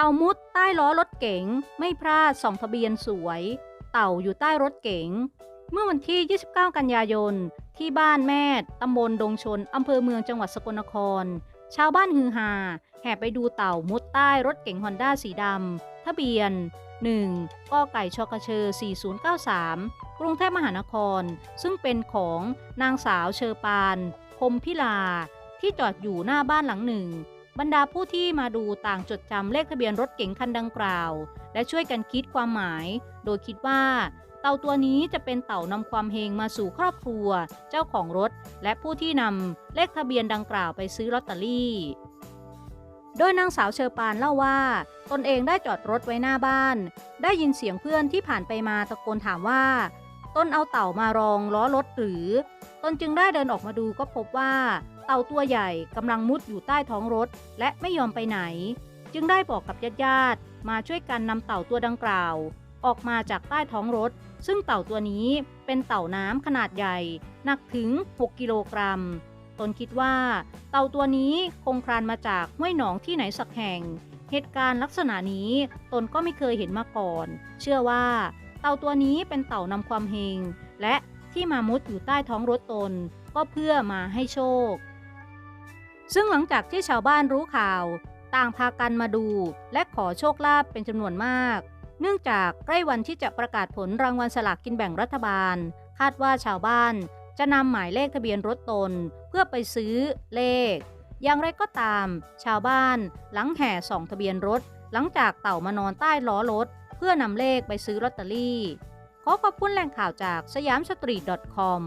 เต่ามุดใต้ล้อรถเก๋งไม่พลาดส่องทะเบียนสวย เต่าอยู่ใต้รถเก๋ง เมื่อวันที่ 29 กันยายน ที่บ้านแม่ตำบลดงชนอำเภอเมืองจังหวัดสกลนคร ชาวบ้านฮือฮาแห่ไปดูเต่ามุดใต้รถเก๋งฮอนด้าสีดำ ทะเบียน 1 กไก่ชกเชอ4093 กรุงเทพมหานคร ซึ่งเป็นของนางสาวเชอปานพมพิลา ที่จอดอยู่หน้าบ้านหลังหนึ่ง บรรดาผู้ที่มาดูต่างจดจำเลขทะเบียนรถเก๋งคันดังกล่าว และช่วยกันคิดความหมาย โดยคิดว่าเต่าตัวนี้จะเป็นเต่านำความเฮงมาสู่ครอบครัว เจ้าของรถ และผู้ที่นำเลขทะเบียนดังกล่าวไปซื้อลอตเตอรี่ โดยนางสาวเชอปานเล่าว่า ตนเองได้จอดรถไว้หน้าบ้าน ได้ยินเสียงเพื่อนที่ผ่านไปมาตะโกนถามว่าต้นเอาเต่ามารองล้อรถหรือ ตนจึงได้เดินออกมาดูก็พบว่า เต่าตัวใหญ่กำลังมุดอยู่ใต้ท้องรถ และไม่ยอมไปไหน จึงได้บอกกับญาติๆมาช่วยกันนำเต่าตัวดังกล่าว ออกมาจากใต้ท้องรถ ซึ่งเต่าตัวนี้เป็นเต่าน้ำขนาดใหญ่หนักถึง 6 กิโลกรัม ตนคิดว่า เต่าตัวนี้คงคลานมาจากห้วยหนองที่ไหนสักแห่ง เหตุการณ์ลักษณะนี้ตนก็ไม่เคยเห็นมาก่อน เชื่อว่า เต่าตัวนี้เป็นเต่านำความเฮงและ ที่มามุดอยู่ใต้ท้องรถตน ก็เพื่อมาให้โชค ซึ่งหลังจากที่ชาวบ้านรู้ข่าว ต่างพากันมาดู และขอโชคลาภเป็นจำนวนมาก เนื่องจากใกล้วันที่จะประกาศผลรางวัลสลากกินแบ่งรัฐบาล คาดว่าชาวบ้านจะนำหมายเลขทะเบียนรถตน เพื่อไปซื้อเลข อย่างไรก็ตาม ชาวบ้านหลังแห่ส่องทะเบียนรถ หลังจากเต่ามานอนใต้ล้อรถ เพื่อนำเลขไปซื้อลอตเตอรี่ ขอขอบคุณแหล่งข่าวจากสยามสตรีท .com